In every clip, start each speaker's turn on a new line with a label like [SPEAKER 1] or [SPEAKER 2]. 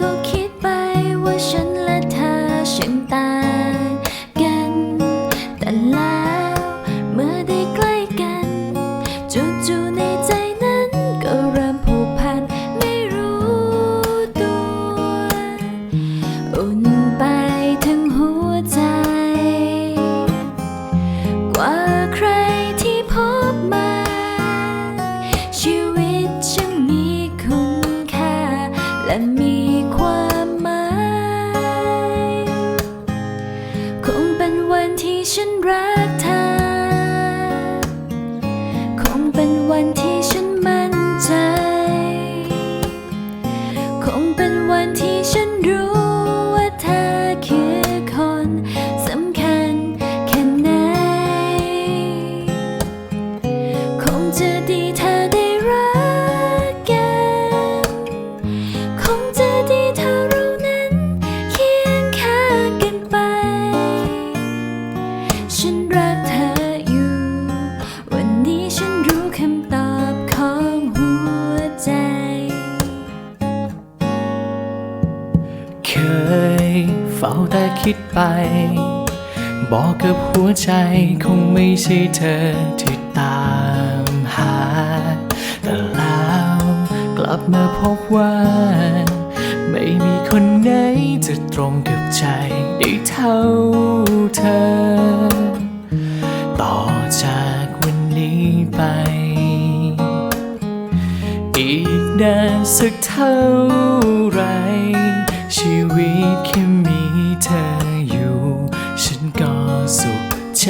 [SPEAKER 1] ก็คิดไปว่าฉันและเธอฉัตางกัน แต่แล้วเมื่อได้ใกล้กันจู่ๆในใจนั้นก็เริ่มผูกพันไม่รู้ตัว อุ่นไป นรักเธออยู่ วันนี้ฉันรู้คำตอบของหัวใจ
[SPEAKER 2] เคยเฝ้าแต่คิดไป บอกกับหัวใจคงไม่ใช่เธอที่ตามหา แต่แล้วกลับมาพบว่า ไม่มีคนไหนจะตรงกับใจได้เท่าเธอต่อ อีกนานสักเท่าไร ชีวิตแค่มีเธออยู่ ฉันก็สุขใจ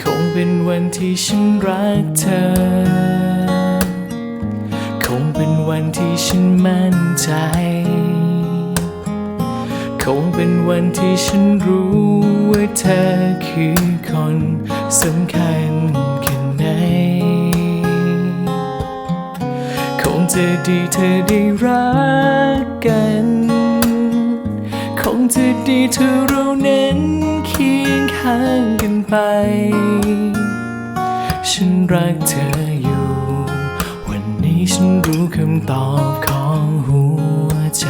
[SPEAKER 2] คงเป็นวันที่ฉันรักเธอ คงเป็นวันที่ฉันมั่นใจ คงเป็นวันที่ฉันรู้ว่าเธอคือคนสำคัญแค่ไหน คงจะดีเธอได้รักกัน คงจะดีเธอเรานั้นเคียงข้างกันไป ฉันรักเธออยู่ วันนี้ฉันรู้คำตอบของหัวใจ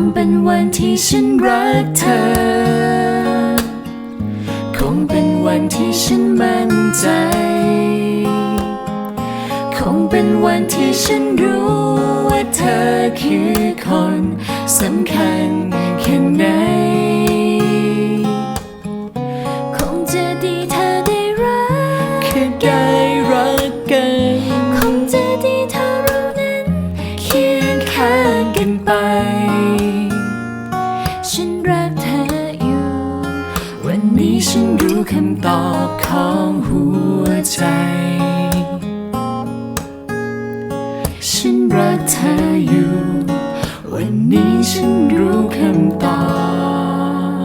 [SPEAKER 1] งเป็นวันที่ฉันรักเธอ คงเป็นวันที่ฉันมั่นใจ คงเป็นวันที่ฉันรู้ว่าเธอคือคนสำคัญ ฉันรู้
[SPEAKER 2] คำ
[SPEAKER 1] ตอบของหัวใจ ฉันรักเธออยู่ วันนี้ฉันรู้คำตอ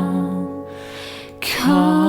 [SPEAKER 1] บของ